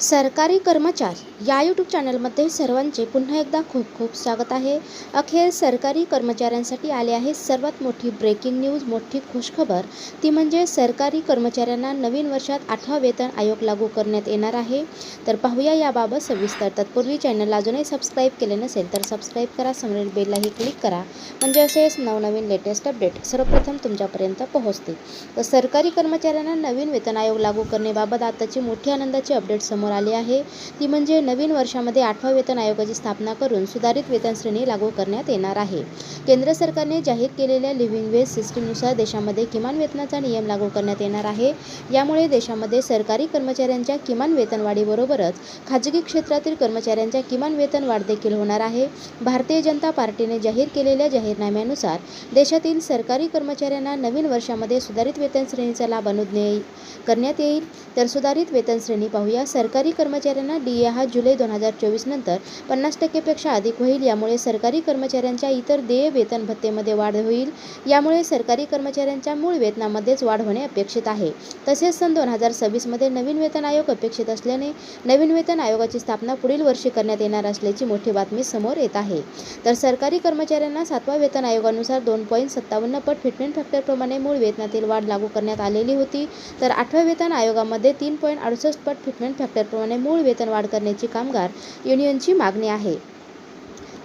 सरकारी कर्मचारी या यूट्यूब चॅनलमध्ये सर्वांचे पुन्हा एकदा खूप खूप स्वागत आहे. अखेर सरकारी कर्मचाऱ्यांसाठी आले आहे सर्वात मोठी ब्रेकिंग न्यूज मोठी खुशखबर. ती म्हणजे सरकारी कर्मचाऱ्यांना नवीन वर्षात आठवा वेतन आयोग लागू करण्यात येणार आहे. तर पाहूया याबाबत सविस्तर. तत्पूर्वी चॅनलला अजूनही सबस्क्राईब केले नसेल तर सबस्क्राईब करा समोरील बेललाही क्लिक करा. म्हणजे असेच नवनवीन लेटेस्ट अपडेट सर्वप्रथम तुमच्यापर्यंत पोहोचतील. तर सरकारी कर्मचाऱ्यांना नवीन वेतन आयोग लागू करण्याबाबत आताची मोठी आनंदाची अपडेट समोर आली आहे. ती म्हणजे नवीन वर्षामध्ये आठवा वेतन आयोगाची स्थापना करून सुधारित वेतन श्रेणी लागू करण्यात येणार आहे. केंद्र सरकारने जाहीर केलेल्या लिव्हिंग वेज सिस्टीमनुसार देशामध्ये किमान वेतनाचा नियम लागू करण्यात येणार आहे. यामुळे देशामध्ये सरकारी कर्मचाऱ्यांच्या किमान वेतनवाढीबरोबरच खाजगी क्षेत्रातील कर्मचाऱ्यांच्या किमान वेतन वाढ देखील होणार आहे. भारतीय जनता पार्टीने जाहीर केलेल्या जाहीरनाम्यानुसार देशातील सरकारी कर्मचाऱ्यांना नवीन वर्षामध्ये सुधारित वेतन श्रेणीचा लाभ अनुज्ञेय करण्यात येईल. तर सुधारित वेतन श्रेणी पाहूया. सरकारी सरकारी कर्मचाऱ्यांना डी ए हा जुलै दोन हजार चोवीस नंतर पन्नास टक्केपेक्षा अधिक होईल. यामुळे सरकारी कर्मचाऱ्यांच्या इतर देय वेतन भत्तेमध्ये वाढ होईल. यामुळे सरकारी कर्मचाऱ्यांच्या मूळ वेतनामध्येच वाढ होणे अपेक्षित आहे. तसेच सन दोन हजार सव्वीसमध्ये नवीन वेतन आयोग अपेक्षित असल्याने नवीन वेतन आयोगाची स्थापना पुढील वर्षी करण्यात येणार असल्याची मोठी बातमी समोर येत आहे. तर सरकारी कर्मचाऱ्यांना सातवा वेतन आयोगानुसार दोन पॉईंट सत्तावन्न पट फिटमेंट फॅक्टरप्रमाणे मूळ वेतनातील वाढ लागू करण्यात आलेली होती. तर आठव्या वेतन आयोगामध्ये तीन पॉईंट अडुसष्ट पट फिटमेंट फॅक्टर फॅक्टरप्रमाणे मूळ वेतन वाढ करण्याची कामगार युनियनची मागणी आहे.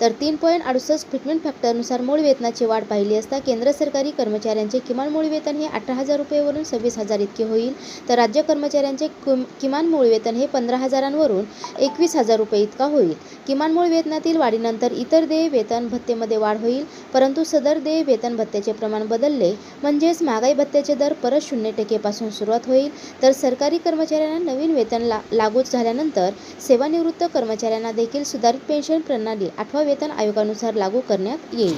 तर तीन पॉईंट अडुसष्ट फिटमेंट फॅक्टरनुसार मूळ वेतनाची वाढ पाहिली असता केंद्र सरकारी कर्मचाऱ्यांचे किमान मूळ वेतन हे अठरा हजार रुपयेवरून सव्वीस हजार इतके होईल. तर राज्य कर्मचाऱ्यांचे किमान मूळ वेतन हे पंधरा हजारांवरून एकवीस हजार रुपये इतका होईल. किमान मूळ वेतनातील वाढीनंतर इतर देय वेतन भत्तेमध्ये वाढ होईल. परंतु सदर देय वेतन भत्त्याचे प्रमाण बदलले म्हणजेच महागाई भत्त्याचे दर परत शून्य टक्केपासून सुरुवात होईल. तर सरकारी कर्मचाऱ्यांना नवीन वेतन ला लागू झाल्यानंतर सेवानिवृत्त कर्मचाऱ्यांना देखील सुधारित पेन्शन प्रणाली आठवा वेतन आयोगानुसार लागू करण्यात येईल.